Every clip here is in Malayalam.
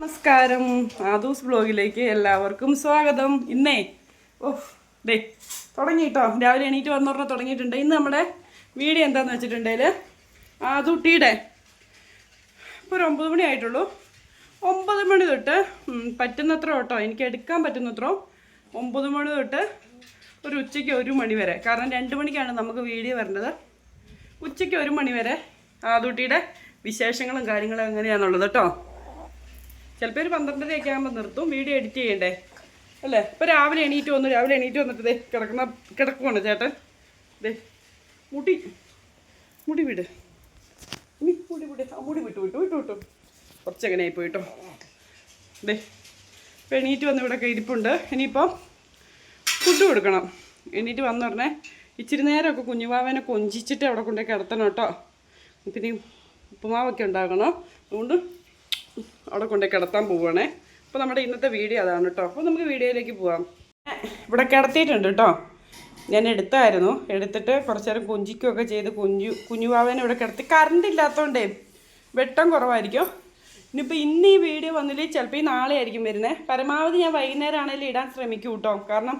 നമസ്കാരം. ആദൂസ് ബ്ലോഗിലേക്ക് എല്ലാവർക്കും സ്വാഗതം. ഇന്നേ ഓഹ് ഡേ തുടങ്ങിയിട്ടോ രാവിലെ എണീറ്റ് വന്നോർമ്മ തുടങ്ങിയിട്ടുണ്ട്. ഇന്ന് നമ്മുടെ വീഡിയോ എന്താണെന്ന് വെച്ചിട്ടുണ്ടെങ്കിൽ ആദൂട്ടിയുടെ ഇപ്പോൾ ഒരു ഒമ്പത് മണി ആയിട്ടുള്ളൂ. ഒമ്പത് മണി തൊട്ട് പറ്റുന്നത്ര കേട്ടോ. എനിക്ക് എടുക്കാൻ പറ്റുന്നത്ര ഒമ്പത് മണി തൊട്ട് ഒരു ഉച്ചയ്ക്ക് ഒരു മണി വരെ. കാരണം രണ്ട് മണിക്കാണ് നമുക്ക് വീഡിയോ വരേണ്ടത്. ഉച്ചയ്ക്ക് ഒരു മണി വരെ ആദൂട്ടിയുടെ വിശേഷങ്ങളും കാര്യങ്ങളും എങ്ങനെയാണെന്നുള്ളത് കേട്ടോ. ചിലപ്പോൾ ഒരു പന്ത്രണ്ടരയൊക്കെ ആകുമ്പോൾ നിർത്തും. വീഡിയോ എഡിറ്റ് ചെയ്യണ്ടേ? അല്ലേ? ഇപ്പോൾ രാവിലെ എണീറ്റ് വന്നു. രാവിലെ എണീറ്റ് വന്നിട്ട് ദേ കിടക്കുന്ന കിടക്കുവാണ് ചേട്ടൻ. ദേ മുടി. മുടി വിട്. ഇനി മുടി വിട്. ആ മുടി വിട്ടു വിട്ടു വിട്ടു വിട്ടു. കുറച്ചെങ്ങനെ ആയി പോയിട്ടോ. ദേ ഇപ്പോൾ എണീറ്റ് വന്ന് ഇവിടെ ഇരിപ്പുണ്ട്. ഇനിയിപ്പോൾ ഫുഡ് കൊടുക്കണം. എണീറ്റ് വന്നു പറഞ്ഞേ ഇച്ചിരി നേരമൊക്കെ കുഞ്ഞുവാവനെ കൊഞ്ചിച്ചിട്ട് അവിടെ കൊണ്ടുപോയി കിടത്തണം കേട്ടോ. പിന്നെ ഉപ്പുമാവൊക്കെ ഉണ്ടാക്കണം അതുകൊണ്ട് അവിടെ കൊണ്ടുപോയി കിടത്താൻ പോവുകയാണേ അപ്പോൾ നമ്മുടെ ഇന്നത്തെ വീഡിയോ അതാണ് കേട്ടോ അപ്പോൾ നമുക്ക് വീഡിയോയിലേക്ക് പോവാം. ഇവിടെ കിടത്തിയിട്ടുണ്ട് കേട്ടോ ഞാൻ എടുത്തായിരുന്നു. എടുത്തിട്ട് കുറച്ച് നേരം കുഞ്ചിക്കുകയൊക്കെ ചെയ്ത് കുഞ്ഞു കുഞ്ഞുവാവേനെ ഇവിടെ കിടത്തി. കറണ്ട് ഇല്ലാത്തതുകൊണ്ടേ വെട്ടം കുറവായിരിക്കും. ഇനിയിപ്പോൾ ഇന്ന് ഈ വീഡിയോ വന്നില്ലേ ചിലപ്പോൾ ഈ നാളെ ആയിരിക്കും വരുന്നത് പരമാവധി ഞാൻ വൈകുന്നേരം ആണെങ്കിലും ഇടാൻ ശ്രമിക്കും കേട്ടോ കാരണം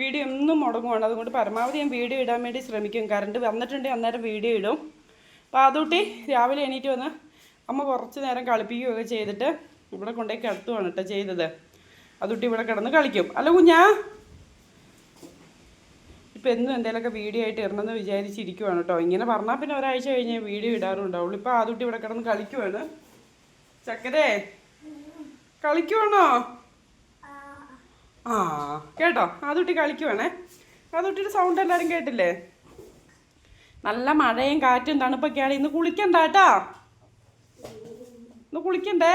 വീഡിയോ ഒന്നും മുടങ്ങുവാണ്. അതുകൊണ്ട് പരമാവധി ഞാൻ വീഡിയോ ഇടാൻ വേണ്ടി ശ്രമിക്കും. കറണ്ട് വന്നിട്ടുണ്ടെങ്കിൽ അന്നേരം വീഡിയോ ഇടും. അപ്പോൾ അതുകൂട്ടി രാവിലെ എണീറ്റ് വന്ന് അമ്മ കുറച്ച് നേരം കളിപ്പിക്കുകയൊക്കെ ചെയ്തിട്ട് ഇവിടെ കൊണ്ടുപോയി കിടത്തുവാണ് കേട്ടോ ചെയ്തത്. അതുട്ടി ഇവിടെ കിടന്ന് കളിക്കും. അല്ല കുഞ്ഞാ? ഇപ്പം എന്നും എന്തെങ്കിലുമൊക്കെ വീഡിയോ ആയിട്ട് ഇടണമെന്ന് വിചാരിച്ചിരിക്കുവാണ് കേട്ടോ ഇങ്ങനെ പറഞ്ഞാൽ പിന്നെ ഒരാഴ്ച കഴിഞ്ഞ് വീഡിയോ ഇടാറുണ്ടാവുള്ളൂ. ഇപ്പോൾ ആദ്യട്ടി ഇവിടെ കിടന്ന് കളിക്കുവാണ്. ചക്കരേ കളിക്കുവാണോ? ആ കേട്ടോ? ആദ്യട്ടി കളിക്കുവാണേ. ആദ്യട്ടിയുടെ സൗണ്ട് എല്ലാവരും കേട്ടില്ലേ? നല്ല മഴയും കാറ്റും തണുപ്പൊക്കെയാണ്. ഇന്ന് കുളിക്കണ്ട കേട്ടോ ഇന്ന് കുളിക്കണ്ടേ?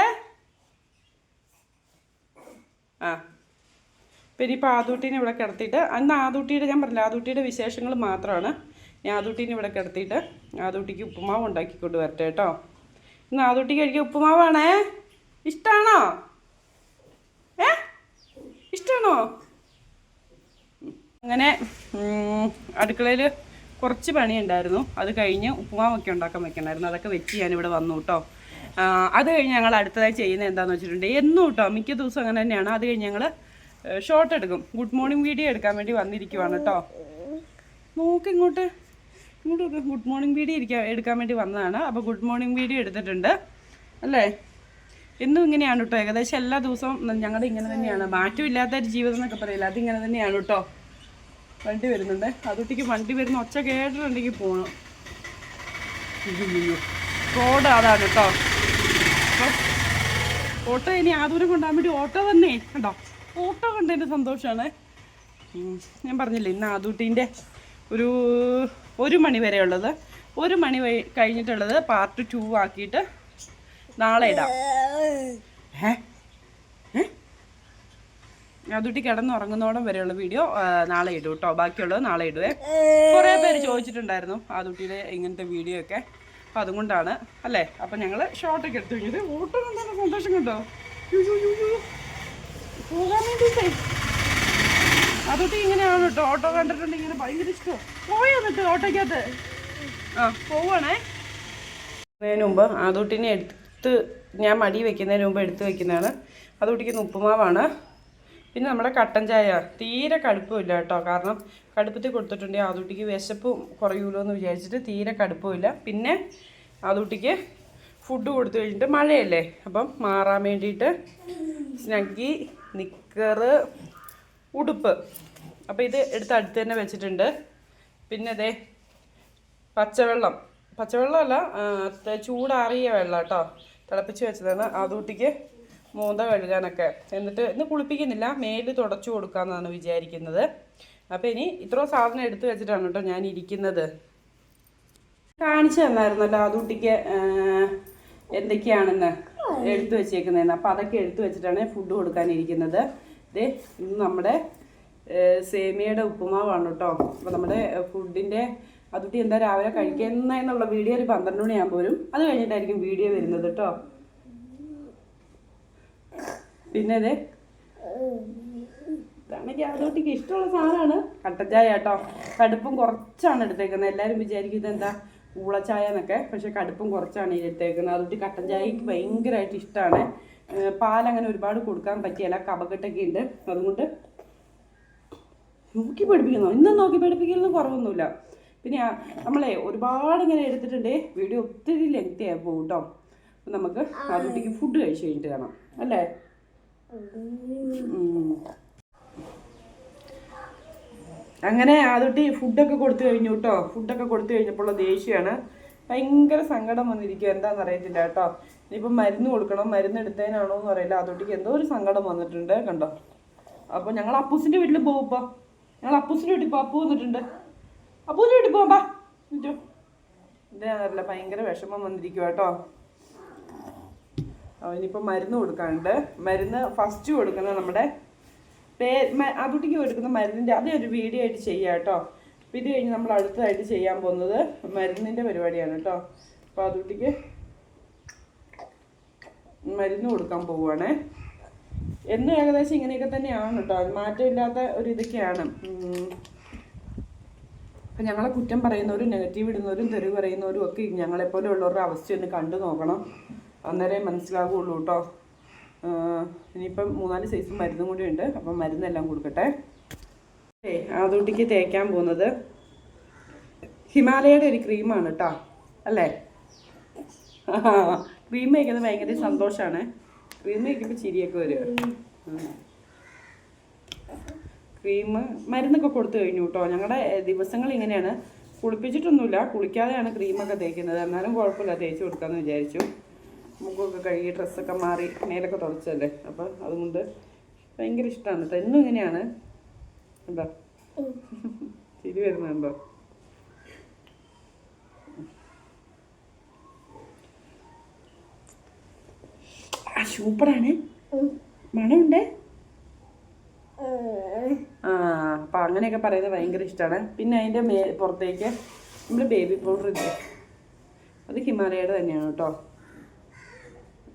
ആ. പിന്നെ ഇപ്പോൾ ആദൂട്ടീനെ ഇവിടെ കിടത്തിയിട്ട് അന്ന് ആദൂട്ടിയുടെ ഞാൻ പറഞ്ഞില്ല ആദൂട്ടിയുടെ വിശേഷങ്ങൾ മാത്രമാണ് ഞാൻ ആദൂട്ടീനെ ഇവിടെ കിടത്തിയിട്ട് ആദൂട്ടിക്ക് ഉപ്പുമാവ് ഉണ്ടാക്കിക്കൊണ്ട് വരട്ടെ കേട്ടോ. ഇന്ന് ആദൂട്ടി കഴിക്കുക ഉപ്പുമാവാണേ? ഇഷ്ടമാണോ ഏ? ഇഷ്ടമാണോ അങ്ങനെ അടുക്കളയിൽ കുറച്ച് പണിയുണ്ടായിരുന്നു. അത് കഴിഞ്ഞ് ഉപ്പുമാവൊക്കെ ഉണ്ടാക്കാൻ വെക്കണമായിരുന്നു അതൊക്കെ വെച്ച് ഞാനിവിടെ വന്നു കേട്ടോ. അത് കഴിഞ്ഞ് ഞങ്ങൾ അടുത്തതായി ചെയ്യുന്നത് എന്താണെന്ന് വെച്ചിട്ടുണ്ടെങ്കിൽ എന്നും കേട്ടോ മിക്ക ദിവസം അങ്ങനെ തന്നെയാണ്. അത് കഴിഞ്ഞ് ഞങ്ങൾ ഷോർട്ട് എടുക്കും. ഗുഡ് മോർണിംഗ് വീഡിയോ എടുക്കാൻ വേണ്ടി വന്നിരിക്കുവാണ് കേട്ടോ നോക്ക് ഇങ്ങോട്ട്. ഇങ്ങോട്ട് ഗുഡ് മോർണിംഗ് വീഡിയോ ഇരിക്കാൻ എടുക്കാൻ വേണ്ടി വന്നതാണ്. അപ്പോൾ ഗുഡ് മോർണിംഗ് വീഡിയോ എടുത്തിട്ടുണ്ട്. അല്ലേ? എന്നും ഇങ്ങനെയാണ് കേട്ടോ ഏകദേശം എല്ലാ ദിവസവും ഞങ്ങളുടെ ഇങ്ങനെ തന്നെയാണ്. മാറ്റമില്ലാത്ത ഒരു ജീവിതം എന്നൊക്കെ പറയില്ല? അതിങ്ങനെ തന്നെയാണ് കേട്ടോ വണ്ടി വരുന്നുണ്ട്. അതുട്ടിക്ക് വണ്ടി വരുന്ന ഒച്ച കേട്ടിട്ടുണ്ടെങ്കിൽ പോകണം റോഡ് അതാണ് കേട്ടോ ഓട്ടോ ഇനി ആദൂരം കൊണ്ടാൻ വേണ്ടി ഓട്ടോ വന്നേ. കണ്ടോ? ഓട്ടോ കണ്ടതിന്റെ സന്തോഷമാണ് ഞാൻ പറഞ്ഞില്ലേ ഇന്ന് ആദൂട്ടീന്റെ ഒരു ഒരു മണി വരെ ഉള്ളത്. ഒരു മണി കഴിഞ്ഞിട്ടുള്ളത് പാർട്ട് ടു ആക്കിയിട്ട് നാളെ ഇടാം. ഏ? അതുട്ടി കിടന്നുറങ്ങുന്നോടം വരെയുള്ള വീഡിയോ നാളെ ഇടും കേട്ടോ ബാക്കിയുള്ളത് നാളെ ഇടുവേ. കുറേ പേര് ചോദിച്ചിട്ടുണ്ടായിരുന്നു ആദൂട്ടിയുടെ ഇങ്ങനത്തെ വീഡിയോ ഒക്കെ. അപ്പം അതുകൊണ്ടാണ് അല്ലേ? അപ്പം ഞങ്ങൾ ഷോർട്ടൊക്കെ എടുത്തു. കഴിഞ്ഞത് ഓട്ടോ കൊണ്ടാണ് സന്തോഷം കണ്ടോ. പോകാൻ വേണ്ടിയിട്ടേ അതൊക്കെ ഇങ്ങനെയാണ് കേട്ടോ. ഓട്ടോ കണ്ടിട്ടുണ്ട് ഇങ്ങനെ ഭയങ്കര ഇഷ്ടം. പോയോ എന്നിട്ട് ഓട്ടോയ്ക്കകത്ത്? ആ പോവാണേ. അതിന് മുമ്പ് ആദൂട്ടിനെ എടുത്ത് ഞാൻ മടി വെക്കുന്നതിന് മുമ്പ് എടുത്ത് വെക്കുന്നതാണ്. ആദൂട്ടിക്ക് ഉപ്പുമാവാണ്. പിന്നെ നമ്മുടെ കട്ടൻ ചായ തീരെ കടുപ്പമില്ല കേട്ടോ. കാരണം കടുപ്പത്തിൽ കൊടുത്തിട്ടുണ്ടെങ്കിൽ ആദൂട്ടിക്ക് വിശപ്പ് കുറയൂലോ എന്ന് വിചാരിച്ചിട്ട് തീരെ കടുപ്പമില്ല. പിന്നെ ആദൂട്ടിക്ക് ഫുഡ് കൊടുത്തു കഴിഞ്ഞിട്ട് മഴയല്ലേ. അപ്പം മാറാൻ വേണ്ടിയിട്ട് സ്നഗ്ഗി നിക്കറ് ഉടുപ്പ്. അപ്പം ഇത് എടുത്ത് അടുത്ത് തന്നെ വെച്ചിട്ടുണ്ട്. പിന്നെ അതെ പച്ചവെള്ളം. പച്ചവെള്ളമല്ല ചൂടാറിയ വെള്ളം കേട്ടോ. തിളപ്പിച്ച് വെച്ചതാണ് ആദൂട്ടിക്ക്. മൂന്ത കഴുകാനൊക്കെ. എന്നിട്ട് ഇന്ന് കുളിപ്പിക്കുന്നില്ല. മേൽ തുടച്ചു കൊടുക്കാമെന്നാണ് വിചാരിക്കുന്നത്. അപ്പോൾ ഇനി ഇത്രയും സാധനം എടുത്തു വെച്ചിട്ടാണ് കേട്ടോ ഞാൻ ഇരിക്കുന്നത്. കാണിച്ചു തന്നായിരുന്നല്ലോ അതുട്ടിക്ക് എന്തൊക്കെയാണെന്ന് എടുത്തു വെച്ചേക്കുന്നതെന്ന്. അപ്പോൾ അതൊക്കെ എടുത്തു വെച്ചിട്ടാണ് ഫുഡ് കൊടുക്കാനിരിക്കുന്നത്. ഇത് ഇന്ന് നമ്മുടെ സേമിയയുടെ ഉപ്പുമാവാണ് കേട്ടോ. അപ്പോൾ നമ്മുടെ ഫുഡിന്റെ അതുട്ടി എന്താ രാവിലെ കഴിക്കുന്നതെന്നുള്ള വീഡിയോ ഒരു പന്ത്രണ്ട് മണിയാകുമ്പോൾ വരും അത് കഴിഞ്ഞിട്ടായിരിക്കും വീഡിയോ വരുന്നത് കേട്ടോ. പിന്നെ അതെ ഇതാണെങ്കിൽ അതുട്ടിക്ക് ഇഷ്ടമുള്ള സാധനമാണ്. കട്ടൻ കേട്ടോ. കടുപ്പം കുറച്ചാണ് എടുത്തേക്കുന്നത്. എല്ലാവരും വിചാരിക്കും എന്താ ഊളച്ചായ എന്നൊക്കെ. പക്ഷെ കടുപ്പം കുറച്ചാണ് എടുത്തേക്കുന്നത്. അതുകൊണ്ട് കട്ടൻ ചായക്ക് ഭയങ്കരമായിട്ട് ഇഷ്ടമാണ്. പാലങ്ങനെ ഒരുപാട് കൊടുക്കാൻ പറ്റിയല്ല. കപകെട്ടൊക്കെ ഉണ്ട്. അതുകൊണ്ട് നോക്കി പഠിപ്പിക്കുന്നു. ഇന്നും നോക്കി പഠിപ്പിക്കലൊന്നും കുറവൊന്നുമില്ല. പിന്നെ നമ്മളെ ഒരുപാട് ഇങ്ങനെ എടുത്തിട്ടുണ്ടേ. വീഡിയോ ഒത്തിരി ലെങ്തി ആയി പോകും കേട്ടോ. അപ്പം നമുക്ക് ആ കുട്ടിക്ക് ഫുഡ് കഴിച്ച് കഴിഞ്ഞിട്ട് കാണാം. അല്ലേ. അങ്ങനെ ആദ്യട്ടി ഫുഡൊക്കെ കൊടുത്തു കഴിഞ്ഞു കേട്ടോ ഫുഡൊക്കെ കൊടുത്തു കഴിഞ്ഞപ്പോൾ ദേഷ്യമാണ്. ഭയങ്കര സങ്കടം വന്നിരിക്കുക എന്താണെന്ന് അറിയത്തില്ല കേട്ടോ ഇനിയിപ്പം മരുന്ന് കൊടുക്കണം മരുന്ന് എടുത്തതിനാണോ എന്ന് അറിയില്ല. അതോട്ടിക്ക് എന്തോ ഒരു സങ്കടം വന്നിട്ടുണ്ട് കണ്ടോ? അപ്പോൾ ഞങ്ങൾ അപ്പൂസിന്റെ വീട്ടിൽ പോകും ഇപ്പോൾ ഞങ്ങൾ അപ്പൂസിന്റെ വീട്ടിൽ പോകും അപ്പു വന്നിട്ടുണ്ട്. അപ്പൂസിന്റെ വീട്ടിൽ പോകാം ബാ ഇതോ. ഇതാണല്ല ഭയങ്കര വിഷമം വന്നിരിക്കുക കേട്ടോ അവനിപ്പോൾ മരുന്ന് കൊടുക്കാനുണ്ട്. മരുന്ന് ഫസ്റ്റ് കൊടുക്കുന്നത് നമ്മുടെ പേ അതുട്ടിക്ക് കൊടുക്കുന്ന മരുന്നിന്റെ അതേ ഒരു വീഡിയോ ആയിട്ട് ചെയ്യാം കേട്ടോ. ഇത് കഴിഞ്ഞ് നമ്മൾ അടുത്തതായിട്ട് ചെയ്യാൻ പോകുന്നത് മരുന്നിന്റെ പരിപാടിയാണ് കേട്ടോ. അപ്പോൾ അതുട്ടിക്ക് മരുന്ന് കൊടുക്കാൻ പോവുകയാണേ. എന്നും ഏകദേശം ഇങ്ങനെയൊക്കെ തന്നെയാണ് കേട്ടോ. മാറ്റമില്ലാത്ത ഒരു ഇതൊക്കെയാണ്. അപ്പം ഞങ്ങളെ കുറ്റം പറയുന്നവരും നെഗറ്റീവ് ഇടുന്നവരും തെരുവ് പറയുന്നവരും ഒക്കെ ഞങ്ങളെപ്പോലെ ഉള്ളവരുടെ അവസ്ഥയൊന്ന് കണ്ടു നോക്കണം. അന്നേരം മനസ്സിലാകുള്ളൂ കേട്ടോ. ഇനിയിപ്പം മൂന്നാൽ സൈസ് മരുന്നും കൂടി ഉണ്ട്. അപ്പം മരുന്നെല്ലാം കൊടുക്കട്ടെ. ഏ ആദൂട്ടിക്ക് തേക്കാൻ പോകുന്നത് ഹിമാലയയുടെ ഒരു ക്രീമാണ് കേട്ടോ അല്ലേ? ക്രീം വയ്ക്കുന്നത് ഭയങ്കര സന്തോഷമാണ് ക്രീം വയ്ക്കുമ്പോൾ ചിരിയൊക്കെ വരും. ക്രീം മരുന്നൊക്കെ കൊടുത്തു കഴിഞ്ഞു കേട്ടോ ഞങ്ങളുടെ ദിവസങ്ങൾ ഇങ്ങനെയാണ്. കുളിപ്പിച്ചിട്ടൊന്നുമില്ല. കുളിക്കാതെയാണ് ക്രീമൊക്കെ തേക്കുന്നത്. എന്നാലും കുഴപ്പമില്ല. തേച്ച് കൊടുക്കാമെന്ന് വിചാരിച്ചു. മുഖമൊക്കെ കഴുകി ഡ്രസ്സൊക്കെ മാറി മേലൊക്കെ തുടച്ചല്ലേ അപ്പം അതുകൊണ്ട് ഭയങ്കര ഇഷ്ടമാണ് എന്നും ഇങ്ങനെയാണ്. എന്താ? ചിരി വരുന്നുണ്ടോ ആ സൂപ്പറാണ്. മണമുണ്ട്? ആ അപ്പം അങ്ങനെയൊക്കെ പറയുന്നത് ഭയങ്കര ഇഷ്ടമാണ് പിന്നെ അതിന്റെ മേ പുറത്തേക്ക് നമ്മൾ ബേബി പൗഡർ ഇല്ലേ? അത് ഹിമാലയയുടെ തന്നെയാണ് കേട്ടോ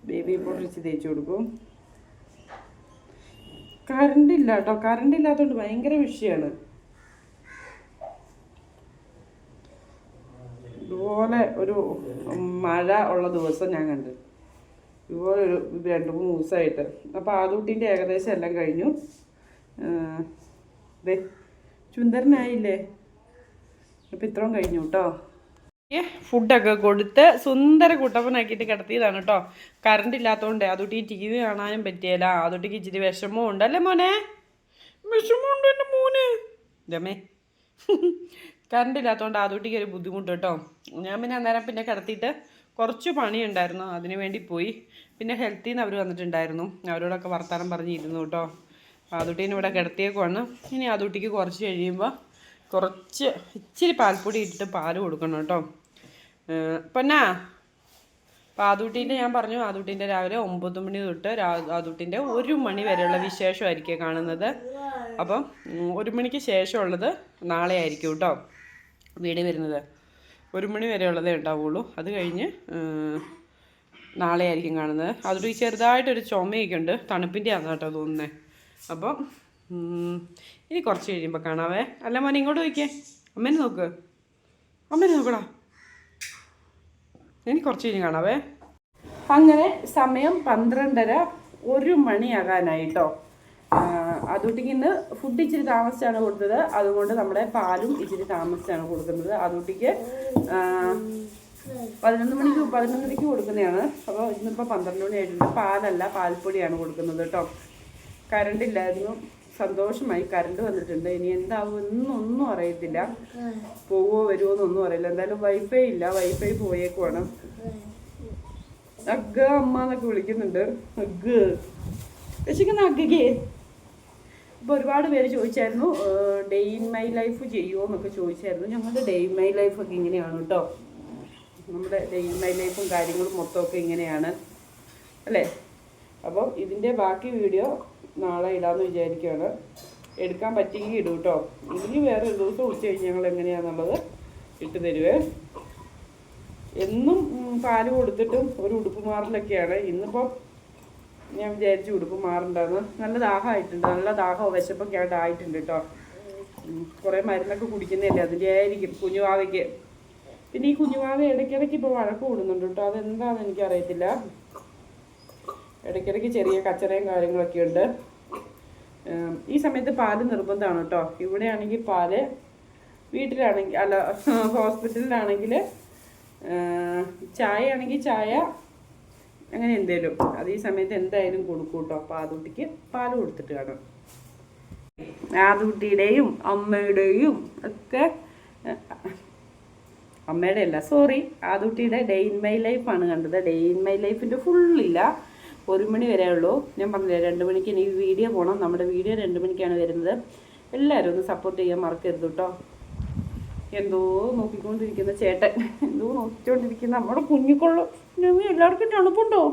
ബേബി പൗഡർ ഇച്ച് തേച്ച് കൊടുക്കും. കറണ്ട് ഇല്ല കേട്ടോ കറണ്ട് ഇല്ലാത്തതുകൊണ്ട് ഭയങ്കര വിഷയമാണ് ഇതുപോലെ ഒരു മഴ ഉള്ള ദിവസം ഞാൻ കണ്ട്. ഇതുപോലെ ഒരു രണ്ട് മൂന്ന് ദിവസമായിട്ട് അപ്പോൾ ആദൂട്ടിന്റെ ഏകദേശം എല്ലാം കഴിഞ്ഞു. ദേ ചുന്ദരനായില്ലേ അപ്പം ഇത്രയും കഴിഞ്ഞു കേട്ടോ. ഫുഡൊക്കെ കൊടുത്ത് സുന്ദര കുട്ടപ്പനാക്കിയിട്ട് കിടത്തിയതാണ് കേട്ടോ. കറണ്ട് ഇല്ലാത്തതുകൊണ്ട് അതുട്ടി ടി വി കാണാനും പറ്റിയല്ല അതുട്ടിക്ക് ഇച്ചിരി വിഷമവും ഉണ്ട് അല്ലേ മോനെ? വിഷമമുണ്ട് എന്റെ മോന്. രമേ കറണ്ട് ഇല്ലാത്തതുകൊണ്ട് അതുട്ടിക്ക് ഒരു ബുദ്ധിമുട്ട് കേട്ടോ. ഞാൻ പിന്നെ അന്നേരം പിന്നെ കിടത്തിയിട്ട് കുറച്ച് പണിയുണ്ടായിരുന്നു. അതിന് വേണ്ടി പോയി. പിന്നെ ഹെൽത്തിൽ നിന്ന് അവർ വന്നിട്ടുണ്ടായിരുന്നു. അവരോടൊക്കെ വർത്തമാനം പറഞ്ഞിരുന്നു കേട്ടോ. അതുട്ടീനെ ഇവിടെ കിടത്തിയേക്കുവാണ്. ഇനി അതുട്ടിക്ക് കുറച്ച് കഴിയുമ്പോൾ കുറച്ച് ഇച്ചിരി പാൽപ്പൊടി ഇട്ടിട്ട് പാൽ കൊടുക്കണം കേട്ടോ. പൊന്നാ? പാതൂട്ടീന്റെ ഞാൻ പറഞ്ഞു ആദൂട്ടീന്റെ രാവിലെ ഒമ്പത് മണി തൊട്ട് ആദൂട്ടീന്റെ ഒരു മണി വരെയുള്ള വിശേഷമായിരിക്കും കാണുന്നത്. അപ്പം ഒരു മണിക്ക് ശേഷമുള്ളത് നാളെ ആയിരിക്കും കേട്ടോ വീട് വരുന്നത്. ഒരു മണി വരെയുള്ളതേ ഉണ്ടാവുള്ളൂ. അത് കഴിഞ്ഞ് നാളെ ആയിരിക്കും കാണുന്നത്. അതൊരു ചെറുതായിട്ടൊരു ചുമയൊക്കെ ഉണ്ട്. തണുപ്പിന്റെ ആണ് കേട്ടോ തോന്നുന്നത് അപ്പം ഇനി കുറച്ച് കഴിയുമ്പോൾ കാണാവേ. അല്ല മോനെ ഇങ്ങോട്ട് നോക്കിയേ. അമ്മേനെ നോക്ക്. അമ്മേനെ നോക്കടാ. ഇനി കുറച്ച് കഴിഞ്ഞ് കാണാവേ. അങ്ങനെ സമയം പന്ത്രണ്ടര ഒരു മണിയാകാനായിട്ടോ. അതുകൊണ്ടിക്ക് ഇന്ന് ഫുഡ് ഇച്ചിരി താമസിച്ചാണ് കൊടുത്തത്. അതുകൊണ്ട് നമ്മുടെ പാലും ഇച്ചിരി താമസിച്ചാണ് കൊടുക്കുന്നത്. അതുകൊണ്ടിക്ക് പതിനൊന്ന് മണിക്ക് പതിനൊന്നരയ്ക്ക് കൊടുക്കുന്നതാണ്. അപ്പോൾ ഇന്നിപ്പോൾ പന്ത്രണ്ട് മണി ആയിട്ടുണ്ട് പാലല്ല പാൽപ്പൊടിയാണ് കൊടുക്കുന്നത് കേട്ടോ. കറണ്ട് ഇല്ലായിരുന്നു സന്തോഷമായി കറണ്ട് വന്നിട്ടുണ്ട്. ഇനി എന്താവും എന്നൊന്നും അറിയത്തില്ല. പോവോ വരുമോ എന്നൊന്നും അറിയില്ല. എന്തായാലും വൈഫൈ ഇല്ല. വൈഫൈ പോയേക്കുവാണ്. അഗ്ഗ അമ്മ എന്നൊക്കെ വിളിക്കുന്നുണ്ട്. അഗ് രക്ഷിക്കുന്ന അഗ്ഗേ ഇപ്പോൾ ഒരുപാട് പേര് ചോദിച്ചായിരുന്നു ഡേ ഇൻ മൈ ലൈഫ് ചെയ്യുമോ എന്നൊക്കെ ചോദിച്ചായിരുന്നു. ഞങ്ങളുടെ ഡേ ഇൻ മൈ ലൈഫ് ഒക്കെ ഇങ്ങനെയാണ് കേട്ടോ നമ്മുടെ ഡേ ഇൻ മൈ ലൈഫും കാര്യങ്ങളും മൊത്തമൊക്കെ ഇങ്ങനെയാണ്. അല്ലേ? അപ്പോൾ ഇതിന്റെ ബാക്കി വീഡിയോ നാളെ ഇടാമെന്ന് വിചാരിക്കുകയാണ് എടുക്കാൻ പറ്റിയെങ്കിൽ ഇടും കേട്ടോ ഇനി വേറെ ഒരു ദിവസം ഉച്ച കഴിഞ്ഞ് ഞങ്ങൾ എങ്ങനെയാണെന്നുള്ളത് ഇട്ട് തരുവേ. എന്നും പാൽ കൊടുത്തിട്ടും ഒരു ഉടുപ്പ് മാറലൊക്കെയാണ്. ഇന്നിപ്പം ഞാൻ വിചാരിച്ചു ഉടുപ്പ് മാറണ്ടെന്ന്. നല്ല ദാഹമായിട്ടുണ്ട്. നല്ല ദാഹമോ വിശപ്പൊക്കെ ആയിട്ട് ആയിട്ടുണ്ട് കേട്ടോ കുറേ മരുന്നൊക്കെ കുടിക്കുന്നതല്ലേ? അതിന്റെ ആയിരിക്കും കുഞ്ഞുവാവയ്ക്ക്. പിന്നെ ഈ കുഞ്ഞുവാവ ഇടയ്ക്കിടയ്ക്ക് ഇപ്പോൾ വഴക്ക് കൂടുന്നുണ്ട് കേട്ടോ അതെന്താണെന്ന് എനിക്കറിയത്തില്ല. ഇടയ്ക്കിടയ്ക്ക് ചെറിയ കച്ചറയും കാര്യങ്ങളൊക്കെ ഉണ്ട്. ഈ സമയത്ത് പാൽ നിർബന്ധമാണ് കേട്ടോ. ഇവിടെയാണെങ്കിൽ പാൽ വീട്ടിലാണെങ്കിൽ അല്ല ഹോസ്പിറ്റലിലാണെങ്കിൽ ചായ ആണെങ്കിൽ ചായ അങ്ങനെ എന്തേലും. അത് ഈ സമയത്ത് എന്തായാലും കൊടുക്കും കേട്ടോ. പാതുട്ടിക്ക് പാൽ കൊടുത്തിട്ട് കാണും. ആദുട്ടിയുടെയും അമ്മയുടെയും ഒക്കെ അമ്മയുടെ അല്ല സോറി ആദുട്ടിയുടെ ഡേ ഇൻ മൈ ലൈഫാണ് കണ്ടത്. ഡേ ഇൻ മൈ ലൈഫിന്റെ ഫുള്ളില്ല. ഒരു മണി വരെ ഉള്ളൂ. ഞാൻ പറഞ്ഞില്ല രണ്ട് മണിക്ക് എനിക്ക് വീഡിയോ പോകണം നമ്മുടെ വീഡിയോ രണ്ട് മണിക്കാണ് വരുന്നത്. എല്ലാവരും ഒന്ന് സപ്പോർട്ട് ചെയ്യാൻ മറക്കരുത് കേട്ടോ എന്തോ നോക്കിക്കൊണ്ടിരിക്കുന്ന ചേട്ടൻ. എന്തോ നോക്കിക്കൊണ്ടിരിക്കുന്ന നമ്മുടെ കുഞ്ഞിക്കൊള്ളു എല്ലാവർക്കും തണുപ്പുണ്ടോ?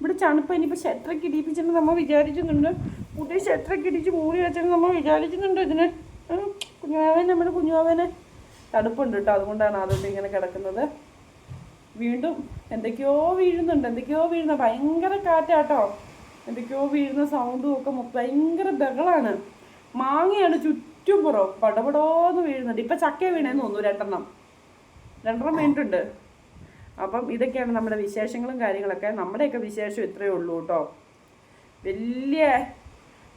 ഇവിടെ തണുപ്പ് ഇനിയിപ്പോൾ ഷട്ടറൊക്കെ ഇടിപ്പിച്ചിട്ട് നമ്മൾ വിചാരിക്കുന്നുണ്ട്. കൂട്ടി ഷട്ടറൊക്കെ ഇടിച്ച് മൂടി വെച്ചെന്ന് നമ്മൾ വിചാരിക്കുന്നുണ്ട് ഇതിന്. ഉം, നമ്മുടെ കുഞ്ഞുവാവനെ തണുപ്പുണ്ട് കേട്ടോ അതുകൊണ്ടാണ് അതുകൊണ്ട് ഇങ്ങനെ കിടക്കുന്നത്. വീണ്ടും എന്തൊക്കെയോ വീഴുന്നുണ്ട് എന്തൊക്കെയോ വീഴുന്ന ഭയങ്കര കാറ്റാട്ടോ. എന്തൊക്കെയോ വീഴുന്ന സൗണ്ടും ഒക്കെ ഭയങ്കര ബഹളാണ്. മാങ്ങയാണ് ചുറ്റും പുറം പടപടോന്ന് വീഴുന്നുണ്ട്. ഇപ്പം ചക്ക വീണേന്ന് തോന്നുന്നു രണ്ടെണ്ണം. രണ്ടെണ്ണം വീണിട്ടുണ്ട്. അപ്പം ഇതൊക്കെയാണ് നമ്മുടെ വിശേഷങ്ങളും കാര്യങ്ങളൊക്കെ. നമ്മുടെയൊക്കെ വിശേഷം ഇത്രയേ ഉള്ളൂ കേട്ടോ. വലിയ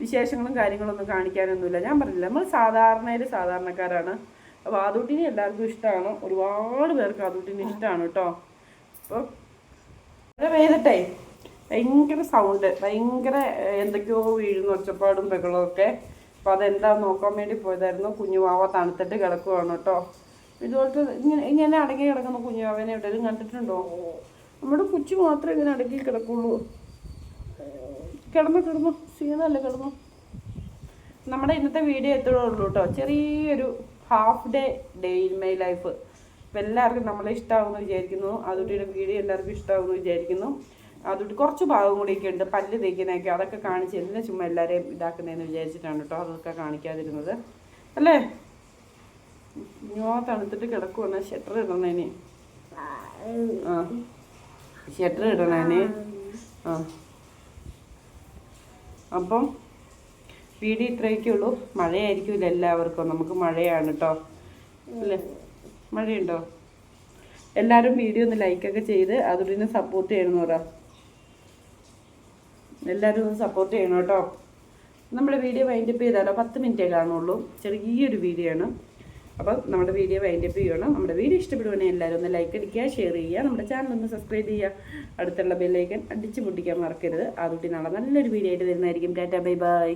വിശേഷങ്ങളും കാര്യങ്ങളൊന്നും കാണിക്കാനൊന്നുമില്ല. ഞാൻ പറഞ്ഞില്ല നമ്മൾ സാധാരണയിൽ സാധാരണക്കാരാണ്. അപ്പോൾ ആദൂട്ടിനെ എല്ലാവർക്കും ഇഷ്ടമാണ് ഒരുപാട് പേർക്ക് ആദൂട്ടിനെ ഇഷ്ടമാണ് കേട്ടോ. അപ്പോൾ മഴ പെയ്തിട്ടേ ഭയങ്കര സൗണ്ട് ഭയങ്കര എന്തൊക്കെയോ വീഴുന്ന ഒച്ചപ്പാടും ബഹളമൊക്കെ അപ്പോൾ അതെന്താ നോക്കാൻ വേണ്ടി പോയതായിരുന്നു. കുഞ്ഞുവാവ തണുത്തിട്ട് കിടക്കുവാണ് കേട്ടോ. ഇതുപോലത്തെ ഇങ്ങനെ ഇങ്ങനെ അടങ്ങി കിടക്കുന്ന കുഞ്ഞുവാവനെ എവിടെയെങ്കിലും കണ്ടിട്ടുണ്ടോ? നമ്മുടെ കൊച്ചു മാത്രമേ ഇങ്ങനെ അടങ്ങി കിടക്കുള്ളൂ. കിടന്നു കിടന്നു സീനല്ലേ കിടന്നു. നമ്മുടെ ഇന്നത്തെ വീഡിയോ എത്തുള്ളൂ കേട്ടോ. ചെറിയൊരു half day day in my life അപ്പം എല്ലാവർക്കും നമ്മളെ ഇഷ്ടമാകുമെന്ന് വിചാരിക്കുന്നു. അതുകൊണ്ടിയുടെ വീഡിയോ എല്ലാവർക്കും ഇഷ്ടമാകുമെന്ന് വിചാരിക്കുന്നു. അതുകൊണ്ട് കുറച്ച് ഭാഗം കൂടിയൊക്കെ ഉണ്ട്. പല്ല് തേക്കുന്നതൊക്കെ അതൊക്കെ കാണിച്ച് എന്തിനാ ചുമ്മാ എല്ലാവരെയും ഇതാക്കുന്നതെന്ന് വിചാരിച്ചിട്ടാണ് കേട്ടോ അതൊക്കെ കാണിക്കാതിരുന്നത്. അല്ലേ? ഞാൻ തണുത്തിട്ട് കിടക്കുവാണ് ഷട്ടർ ഇടണേനെ ആ. ഷട്ടർ ഇടണേനെ ആ. അപ്പം വീഡിയോ ഇത്രയൊക്കെ ഉള്ളൂ. മഴയായിരിക്കില്ല എല്ലാവർക്കും. നമുക്ക് മഴയാണ് കേട്ടോ. അല്ലേ? മഴയുണ്ടോ? എല്ലാവരും വീഡിയോ ഒന്ന് ലൈക്കൊക്കെ ചെയ്ത് അതുകൊണ്ട് സപ്പോർട്ട് ചെയ്യണമെന്ന് പറ. എല്ലാവരും ഒന്ന് സപ്പോർട്ട് ചെയ്യണം കേട്ടോ. നമ്മുടെ വീഡിയോ വൈൻഡപ്പ് ചെയ്താലോ? പത്ത് മിനിറ്റേ കാണുള്ളൂ ചെറിയൊരു വീഡിയോ ആണ്. അപ്പം നമ്മുടെ വീഡിയോ വൈൻഡപ്പ് ചെയ്യണം. നമ്മുടെ വീഡിയോ ഇഷ്ടപ്പെടുവാണെങ്കിൽ എല്ലാവരും ഒന്ന് ലൈക്ക് അടിക്കുക ഷെയർ ചെയ്യുക. നമ്മുടെ ചാനൽ ഒന്ന് സബ്സ്ക്രൈബ് ചെയ്യുക. അടുത്തുള്ള ബെല്ലൈക്കൻ അടിച്ച് പൊട്ടിക്കാൻ മറക്കരുത്. അതുകൊണ്ട് നാളെ നല്ലൊരു വീഡിയോ ആയിട്ട് വരുന്നതായിരിക്കും. Tata bye bye